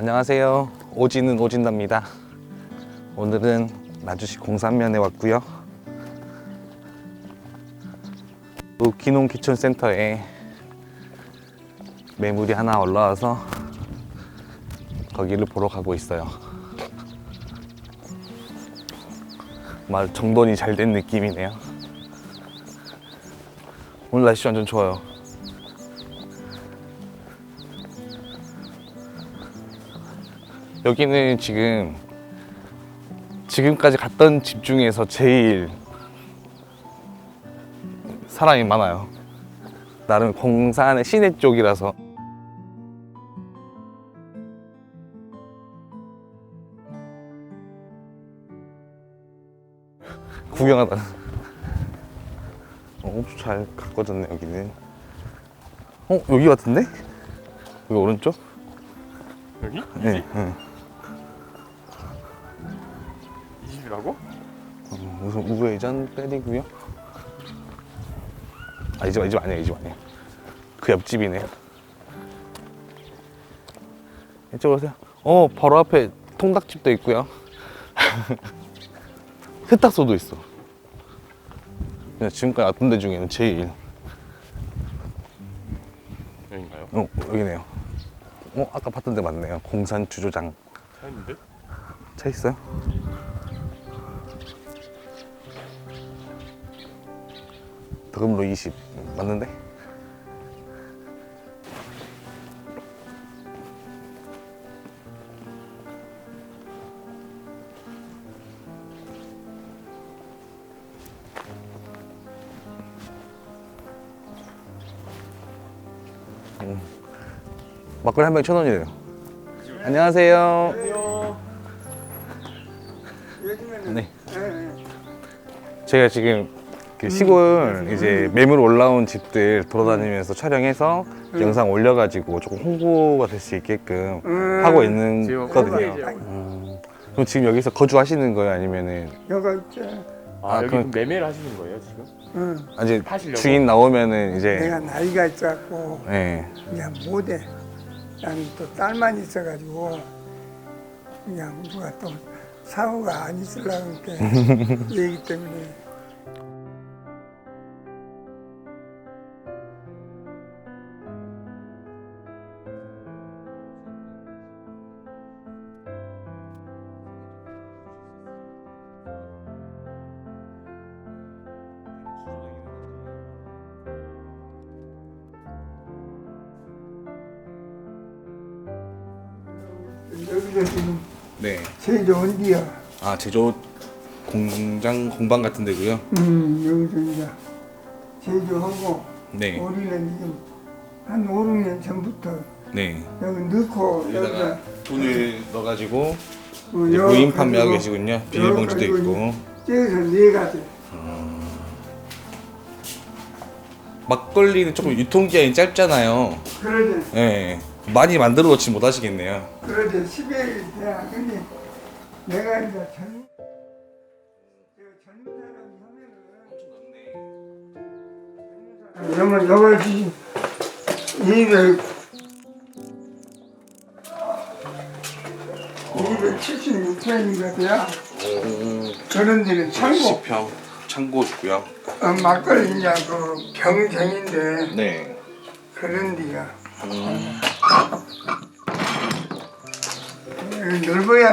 안녕하세요. 오지는 오진답니다. 오늘은 나주시 공산면에 왔고요. 또 기농 기촌 센터에 매물이 하나 올라와서 거기를 보러 가고 있어요. 말 정돈이 잘 된 느낌이네요. 오늘 날씨 완전 좋아요. 여기는 지금 지금까지 갔던 집 중에서 제일 사람이 많아요. 나름 공산의 시내 쪽이라서 구경하다. 어, 엄청 잘 가꿔졌네 여기는. 어 여기 같은데? 여기 오른쪽? 여기? 네. 응. 이 집이라고? 어, 우선 우회전 때리고요. 아, 이 집, 이집 아니에요, 이집 아니에요. 그 옆집이네요. 이쪽으로 오세요. 어, 바로 앞에 통닭집도 있고요. 세탁소도 있어. 지금까지 왔던 데 중에는 제일, 여긴가요? 어, 여기네요. 어, 아까 봤던 데 맞네요. 공산 주조장. 차 있는데? 차 있어요? 덕음로 20 맞는데? 음. 막걸리 한 병에 천 원이래요. 안녕하세요. 네. 제가 지금 그 시골 이제 매물 올라온 집들 돌아다니면서 촬영해서 영상 올려가지고 조금 홍보가 될 수 있게끔 하고 있는 거거든요. 홈페이지에 음, 그럼 지금 여기서 거주하시는 거예요, 아니면은 여가 있지. 아, 아, 여기 그럼- 매매를 하시는 거예요 지금? 응. 이제 파시려고? 주인 나오면은 이제 내가 나이가 있었고 예. 그냥 못해. 나는 또 딸만 있어가지고 그냥 누가 또 사고가 안 있으려고 이렇게 얘기 때문에 여기가 지금 네. 좋은 데야. 아 제조 공장 공방 같은 데고요. 음, 여기서 이제 제조하고 네. 우리는 지금 한 5, 6년 전부터 네. 여기 넣고 여기다가 여기다 돈을 넣어가지고 어, 이제 여- 무인 판매하고 계시군요. 비닐봉지도 있고. 저기서 네 가지. 막걸리는 조금 유통기한이 짧잖아요. 그러지. 예. 많이 만들어 놓지 못하시겠네요. 그러지 10일 돼야 근데 내가 이제 젊은 제가 젊은 사람이 하면은 그러면 여기 200 276평인가 돼야 그런 데는 창고 10평 창고 있고요. 어, 막걸리 이제 그 병쟁인데 네. 그런 데가 여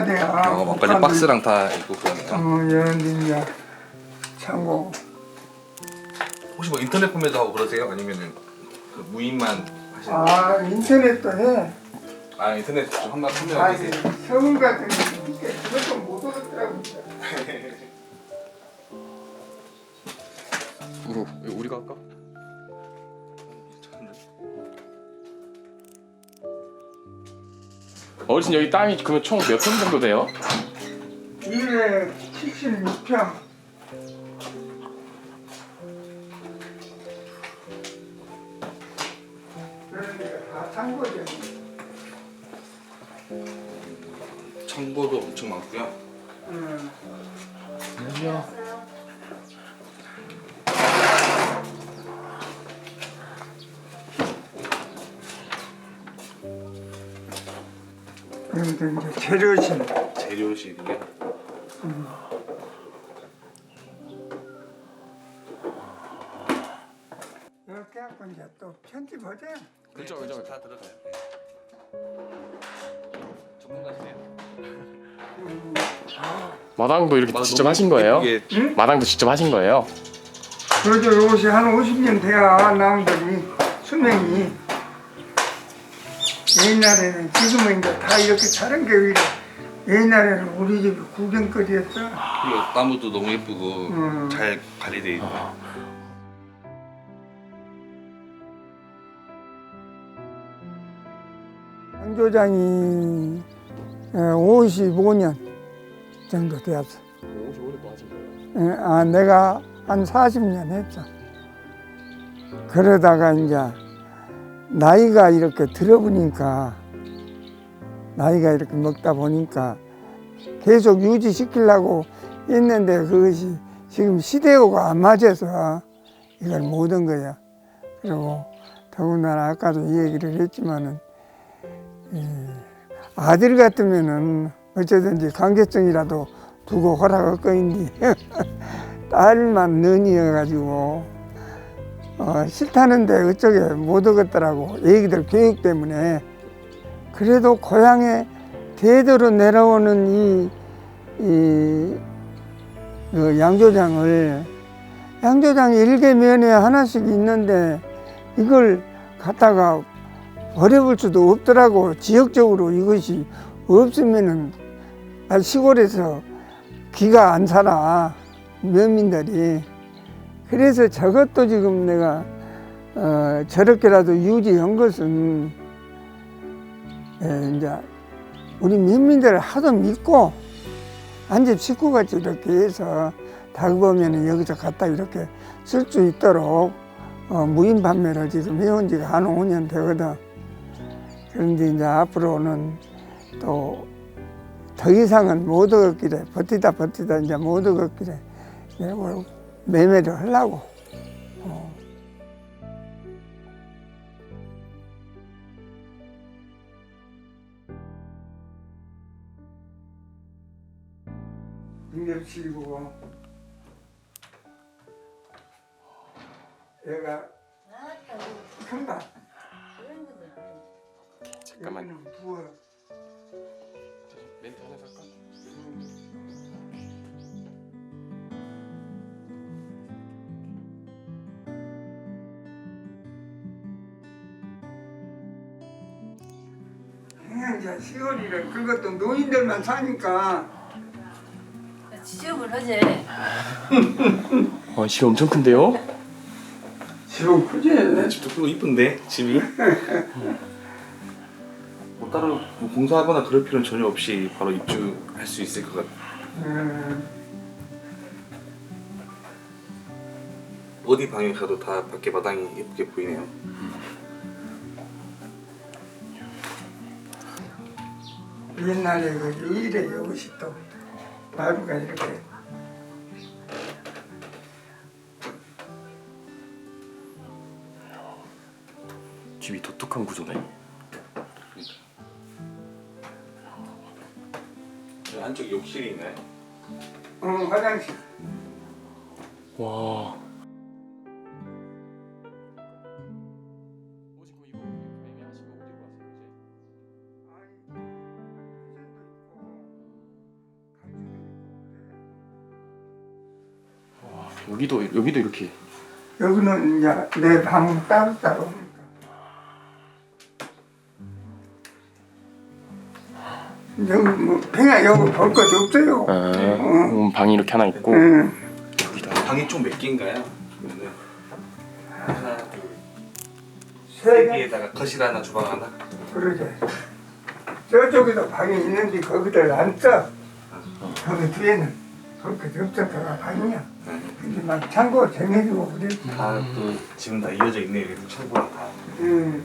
기 넓어야 돼요 어, 막걸리 박스랑 다 있고 그러니까. 어, 이런 데 이제 창고 혹시 뭐 인터넷 판매도 하고 그러세요? 아니면은 그 무인만 하시는? 아 인터넷도 해 아 인터넷 좀 한번 판매하고 아니 계세요? 서울 같은 데 있으니까 그것도 못 얻었더라고. 우리, 우리가 할까? 어르신 여기 땅이 그러면 총 몇 평 정도 돼요? 276평 그런 여기도 이제 재료실. 재료실이요. 이렇게 하고 이제 또 편집하자. 그죠, 그죠. 다 들어가요. 전문가시네요. 마당도 이렇게 직접 하신 거예요? 이게 마당도 직접 하신 거예요? 그러죠. 이것이 한 50년 돼야 나무들이 수명이 옛날에는 지금은 이제 다 이렇게 자른 게 오히려 옛날에는 우리 집이 구경거리였어. 그리고 나무도 너무 예쁘고 음. 잘 관리돼 있고. 양조장이 55년 정도 되었어. 55년도 하신 거예요? 예, 아, 내가 한 40년 했어. 그러다가 이제 나이가 이렇게 들어보니까 나이가 이렇게 먹다 보니까 계속 유지시키려고 했는데 그것이 지금 시대하고 안 맞아서 이걸 못한 거야. 그리고 더군다나 아까도 이 얘기를 했지만은 이 아들 같으면은 어쩌든지 강제성이라도 두고 허락할 거인데 딸만 는이여가지고 어, 싫다는데 어쩌게 못 오겠더라고. 애기들 교육 때문에. 그래도 고향에 대대로 내려오는 이, 이, 그 양조장을 양조장이 일개 면에 하나씩 있는데 이걸 갖다가 버려볼 수도 없더라고. 지역적으로 이것이 없으면은 아, 시골에서 기가 안 살아. 면민들이 그래서 저것도 지금 내가 어, 저렇게라도 유지한 것은 예, 이제 우리 면민들을 하도 믿고 한집 식구같이 이렇게 해서 닭 보면은 여기서 갖다 이렇게 쓸 수 있도록 어, 무인 판매를 지금 해온 지가 한 5년 되거든. 그런데 이제 앞으로는 또 더 이상은 못 얻었기래 버티다 버티다 이제 못 얻었기래 이걸 매매를 하려고 어. 응접실이고 얘가 큰다 잠깐만. 여기는 부엌 멘트 하나 할까? 이제 시골이래 그것도 노인들만 사니까 지저분하지? 어, 집 엄청 큰데요? 지금 크지? 집도 크고 이쁜데 집이. 뭐 따로 뭐 공사하거나 그럴 필요는 전혀 없이 바로 입주할 수 있을 것 같아. 음, 어디 방에 가도 다 밖에 마당이 예쁘게 보이네요. 옛날에 그 유일의 이것이 또 마루가 이렇게 집이 독특한 구조네. 저 안쪽 욕실이 있나요? 어, 화장실 와. 여기도 여기도 이렇게 여기는 이제 내 방은 따로따로 여기 뭐 그냥 여기 볼것 없어요 아, 음, 방이 이렇게 하나 있고 응. 여기다 방이 총몇 개인가요? 네. 하나, 둘, 세세 개? 개에다가 거실 하나, 주방 하나. 그러지 저쪽에도 방이 있는데 거기들 안 써 거기 뒤에는 그렇게 없어서가 방이야 근데 막 창고 정해주고 그래 다또 지금 다 이어져 있네요. 이렇게 창고랑 다. 응.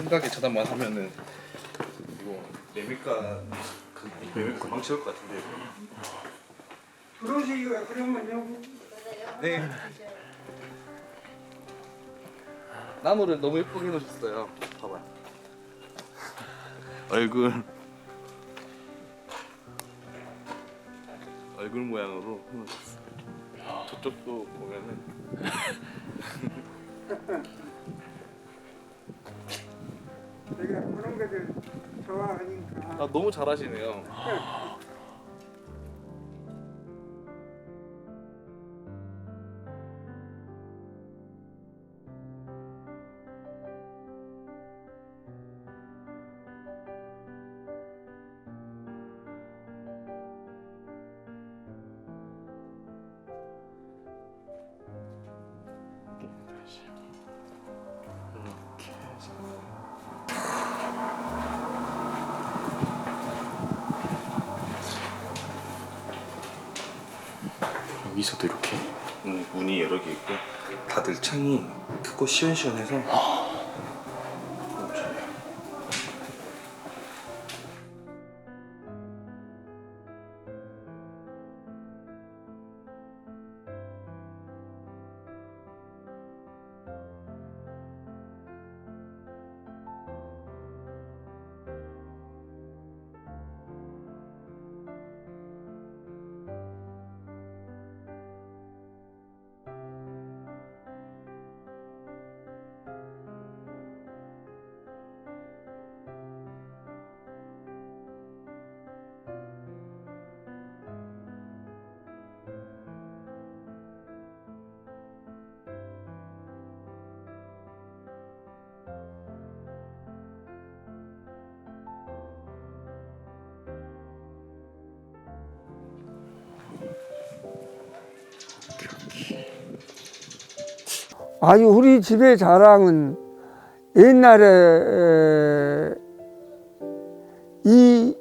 생각에 차단만 하면은 이거 매물가 그 매물가 망칠 것 같은데. 들어오시기가 그러면 여기 네. 나무를 너무 예쁘게 해놓으셨어요. 봐봐. 얼굴 얼굴 모양으로 해놓으셨어요. 저쪽도 보면은 너무 잘하시네요. 여기서도 이렇게? 음, 문이 여러 개 있고 다들 창이 크고 시원시원해서 아유 우리 집의 자랑은 옛날에 에, 이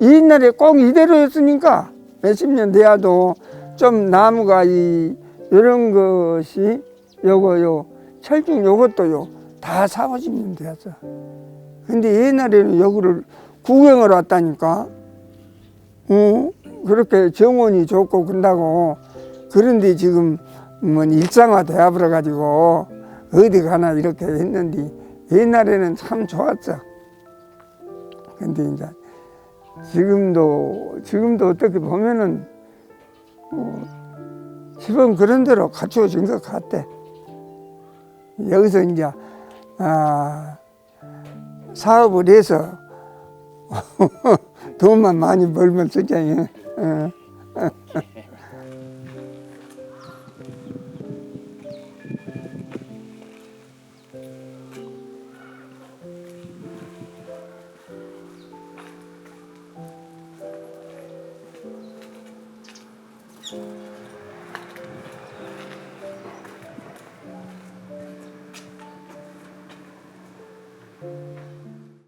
옛날에 꼭 이대로였으니까 몇십 년 돼야도 좀 나무가 이 이런 것이 요거 요 철중 요것도요 다 사고집면 되었어. 근데 옛날에는 여기를 구경을 왔다니까. 어? 그렇게 정원이 좋고 그런다고 그런데 지금 뭐 일상화 되어버려 가지고 어디 가나 이렇게 했는데 옛날에는 참 좋았어. 근데 이제 지금도 지금도 어떻게 보면은 어, 집은 그런 대로 갖추어진 것 같아. 여기서 이제 아, 사업을 해서 돈만 많이 벌면 쓰자.